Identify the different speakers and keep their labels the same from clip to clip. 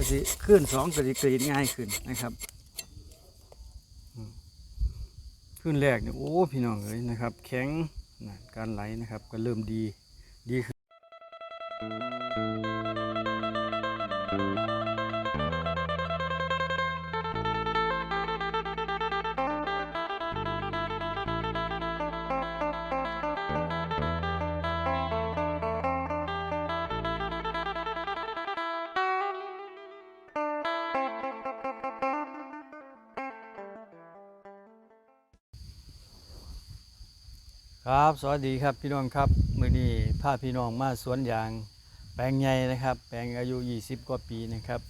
Speaker 1: ก็สิขึ้นสองก็สิกรีดง่ายขึ้นนะครับขึ้นแรกเนี่ยโอ้พี่น้องเอ้ยนะครับ แข็งการไหลนะครับ ก็เริ่มดีดีขึ้น ครับ สวัสดีครับพี่น้องครับมื่อนี้พาพี่น้องมาสวนยาง แปลงใหญ่นะครับ แปลงอายุ 20 กว่าปีนะครับ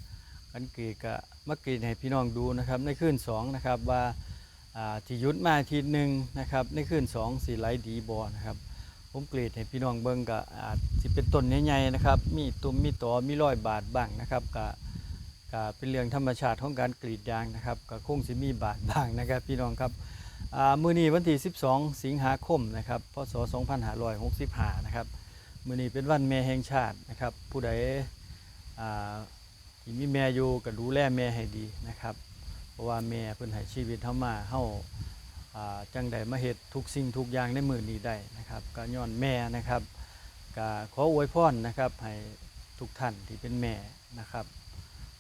Speaker 1: อันกรีดกะมากรีดให้พี่น้องดูนะครับในคืน2นะครับว่าอ่าที่ยุดมาทีหนึ่งนะครับในคืน2สีไหลดีบอนะครับ ผมกรีดให้พี่น้องเบิ่งกะอาจสิเป็นต้นใหญ่ๆนะครับ มีตุ่มมีตอมีร้อยบาดบ้างนะครับกะกะเป็นเรื่องธรรมชาติของการกรีดยางนะครับก็คงสิมีบาดบ้างนะครับ พี่น้องครับ มื้อนี้วันที่ 12 สิงหาคมนะครับพศ 2565 นะครับมื้อนี้เป็นวันแม่แห่งชาตินะครับ ผู้ใดที่มีแม่อยู่ก็ดูแลแม่ให้ดีนะครับ เพราะว่าแม่เพิ่นให้ชีวิตเฮามาเฮาอ่าจังไดมาเฮ็ดทุกสิ่งทุกอย่างในมื้อนี้ได้นะครับก็ย้อนแม่นะครับก็ขออวยพรนะครับให้ทุกท่านที่เป็นแม่นะครับ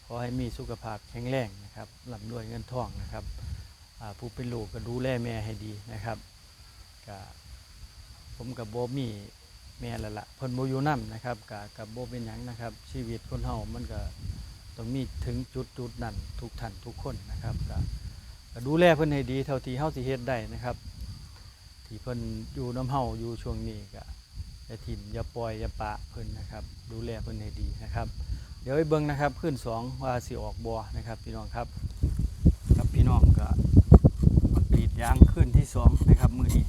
Speaker 1: ขอให้มีสุขภาพแข็งแรงนะครับร่ำรวยเงินทองนะครับ ผู้เป็นลูกก็ดูแลแม่ให้ดีนะครับก็ผมกับโบมีแม่ละละเพิ่นโบอยู่นํนะครับกับกับโบเป็นยังนะครับ ชีวิตคนเฮามันก็ต้องมีถึงจุดจุดนั้นทุกท่านทุกคนนะครับก็ก็ดูแลเพิ่นให้ดีเท่าที่เฮาสิเฮ็ดได้นะครับ ที่เพิ่นอยู่น้ำเฮาอยู่ช่วงนี้ก็อย่าถิ่มอย่าปล่อยอย่าปะเพิ่นนะครับ ดูแลเพิ่นให้ดีนะครับ เดี๋ยวไปเบิ่งนะครับขึ้นสองว่าสิออกบ่นะครับ พี่น้องครับ ครับพี่น้องก็ รีดยางขึ้นที่สองนะครับมือนี้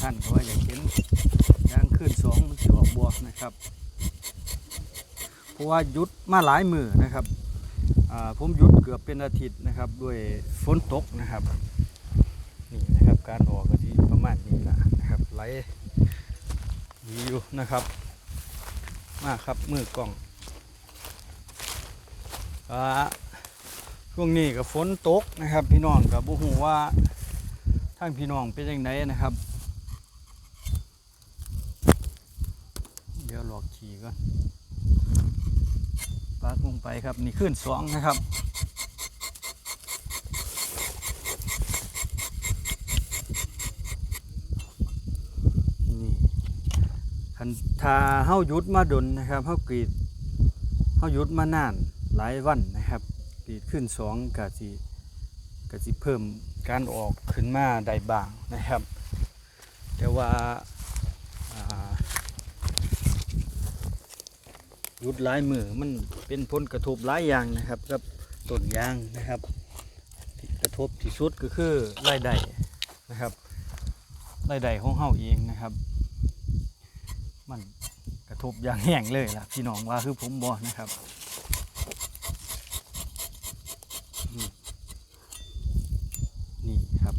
Speaker 1: ท่านก็ว่าอยากเห็นยางขึ้นสองมันสิออกบวกนะครับเพราะว่ายุดมาหลายมือนะครับผมยุดเกือบเป็นอาทิตย์นะครับ ด้วยฝนตกนะครับนี่นะครับการออกก็ที่ประมาณนี้ละนะครับไหลดีอยู่นะครับ มาครับมือกล่องอ่า ช่วงนี้ก็ฝนตกนะครับ พี่น้องกับบุหูว่าทางพี่น้องเป็นยังไงนะครับ เดี๋ยวหลอกขี่ก่อนปากลงไปครับนี่ขึ้นสองนะครับนี่คันถ้าเฮายุดมาดนนะครับเฮากรีดเฮายุดมานานหลายวันนะครับ ดีดขึ้นสองกะสิกะสิเพิ่มการออกขึ้นมาได้บ้างนะครับ แต่ว่าหยุดหลายมือมันเป็นผลกระทบหลายอย่างนะครับกับต้นยางนะครับกระทบที่สุดก็คือรายได้นะครับรายได้ของเฮาเองนะครับ มันกระทบอย่างแห้งเลยล่ะพี่น้องว่าคือผมบอกนะครับ นี่ครับ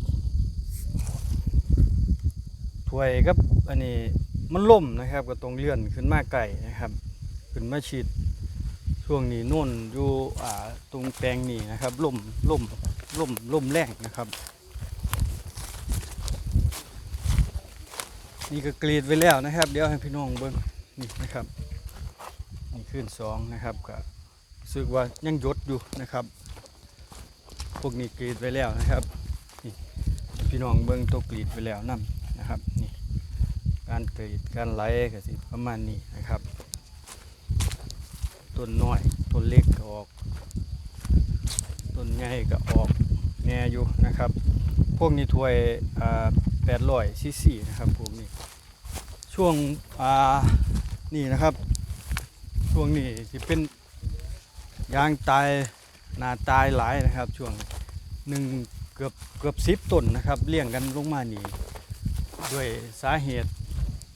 Speaker 1: ถ้วยครับอันนี้มันล่มนะครับ ก็ตรงเลื่อนขึ้นมาไก่นะครับ ขึ้นมาฉีดช่วงนี้นุ่นอยู่อ่าตรงแปลงนี่นะครับล่มล่มล่มล่มแรงนะครับ นี่ก็กรีดไว้แล้วนะครับ เดี๋ยวให้พี่น้องเบิ้งนี่นะครับนี่ขึ้นสองนะครับก็สึกว่ายังยดอยู่นะครับ พวกนี้กรีดไว้แล้วนะครับนี่พี่น้องเบิ้งตัวกรีดไว้แล้วนํนะครับนี่การกรีดการไหลก็สิประมาณนี้นะครับต้นน้อยต้นเล็กก็ออกต้นใหญ่ก็ออกแน่อยู่นะครับ พวกนี้ถ้วยแปดร้อยซีซีนะครับพวกนี้ช่วงอ่านี่นะครับ ช่วงนี้สิเป็นยางตายนาตายหลายนะครับ ช่วงหนึ่งเกือบเกือบสิบต้นนะครับเลี้ยงกันลงมานี่ ด้วยสาเหตุ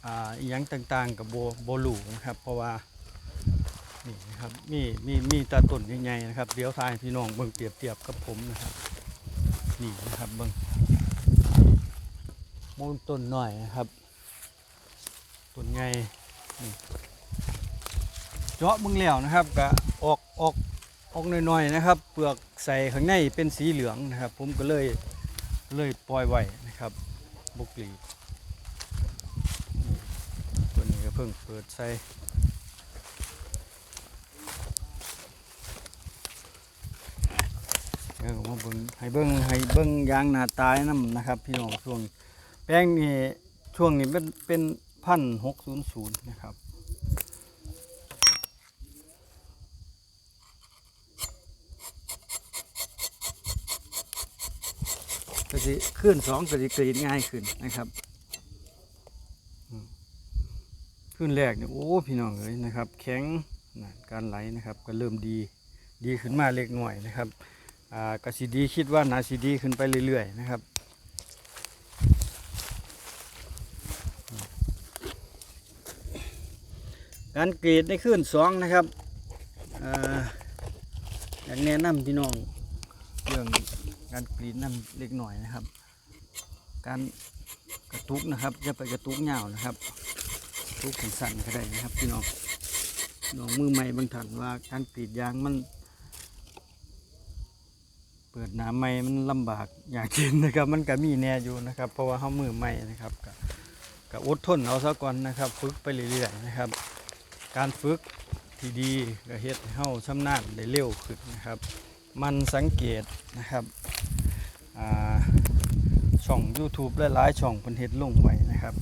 Speaker 1: อ่าอหยังต่างๆกับโบโบลูนะครับ เพราะว่านี่นะครับมีมีมีตาต้นใหญ่ๆนะครับเดี๋ยวทายพี่น้องเบิ่งเปรียบเทียบกับผมนะครับนี่นะครับเบิ่งมูลต้นหน่อยนะครับต้นใหญ่นี่เจาะมึงแล้วนะครับก็ออกออกออกหน่อยๆนะครับ เปลือกใส่ข้างในเป็นสีเหลืองนะครับ ผมก็เลยเลยปล่อยไว้นะครับบุกรี เพิ่งเปิดใส่เออมาเบิ่งให้เบิ่งให้เบิ่งยางหน้าตายน้ำนะครับ พี่น้องช่วงแป้งนี่ช่วงนี้เป็นเป็นพันหกศูนย์ศูนย์นะครับก็สิขึ้นสองก็สิกรีดง่ายขึ้นนะครับอืม ขึ้นแรกเนี่ยโอ้พี่น้องเอ้ยนะครับ แข็งนะการไหลนะครับก็เริ่มดีดีขึ้นมาเล็กหน่อยนะครับอ่ากสิดีคิดว่านาสิดีขึ้นไปเรื่อยๆนะครับการกรีดในขึ้นสองนะครับอ่าอยากแนะนำพี่น้องเรื่องการกรีดน้ำเล็กหน่อยนะครับ การกระตุกนะครับอย่าไปกระตุกเหงานะครับ ทุกขนสั่นก็ได้นะครับพี่น้องน้องมือใหม่บางท่านว่าการกรีดยางมัน เปิดหน้ำใหม่มันลำบากอยากกินนะครับ มันก็มีแน่อยู่นะครับ เพราะว่าเขามือใหม่นะครับก็ก็อดทนเอาซะก่อนนะครับ ฝึกไปเรื่อยๆนะครับ การฝึกที่ดีก็เฮ็ดให้เฮาชำนาญได้เร็วขึ้นนะครับ มันสังเกตนะครับช่อง YouTube หลายๆช่องเพิ่นเฮ็ดลงไว้นะครับ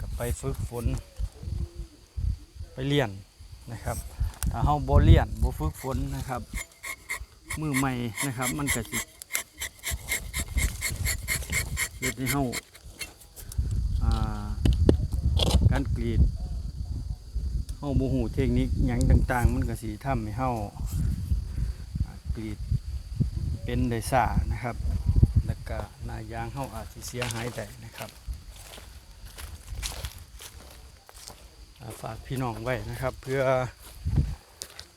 Speaker 1: ก็ไปฝึกฝน ไปเรียนนะครับ ถ้าเฮาบ่เรียนบ่ฝึกฝนนะครับ มือใหม่นะครับ มันก็สิเฮ็ดให้เฮาอ่าการกรีดเฮาบ่ฮู้เทคนิคหยังต่าง ๆ มันก็สิทำให้เฮาอ่ากรีดเป็นไดซ่านะครับ แล้วก็หนายางเขาอาจจะเสียหายได้นะครับอ่า ฝากพี่น้องไว้นะครับ เพื่อ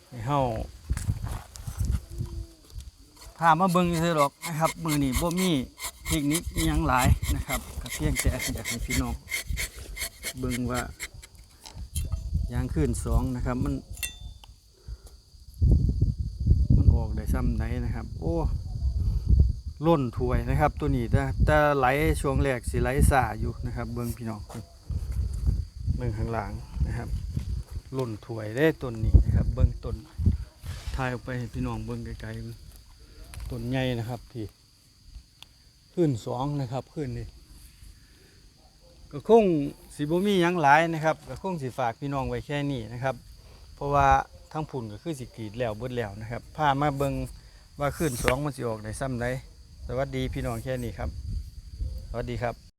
Speaker 1: ให้เฮาพามาเบิ่งซื่อหรอกนะครับ มือนี่บ่มีเทคนิคอิหยังหลายนะครับก็เพียงแต่อยากให้พี่น้องเบิ่งว่ายางขึ้นสองนะครับมัน มันออกได้ซ้ำไหนนะครับ โอ้ล่นถวยนะครับ ตัวนี้แต่แต่ไหลช่วงแรกสิไหลสาอยู่นะครับ เบิ้งพี่น้อง เบิ้งข้างหลังนะครับล่นถวยได้ต้นนี้นะครับ เบิ้งต้นถ่ายออกไปให้พี่น้องเบิ้งไกลๆต้นใหญ่นะครับพี่ขึ้นสองนะครับขึ้นนี่ก็คงสีบ่มียังหลายนะครับก็คงสิฝากพี่น้องไว้แค่นี้นะครับ เพราะว่าทั้งผุ่นก็คือสิกรีดแล้วเบิดแล้วนะครับพามาเบิงว่าขึ้นสองมันสิออกได้ซ้ำไดสวัสดีพี่น้องแค่นี้ครับ สวัสดีครับ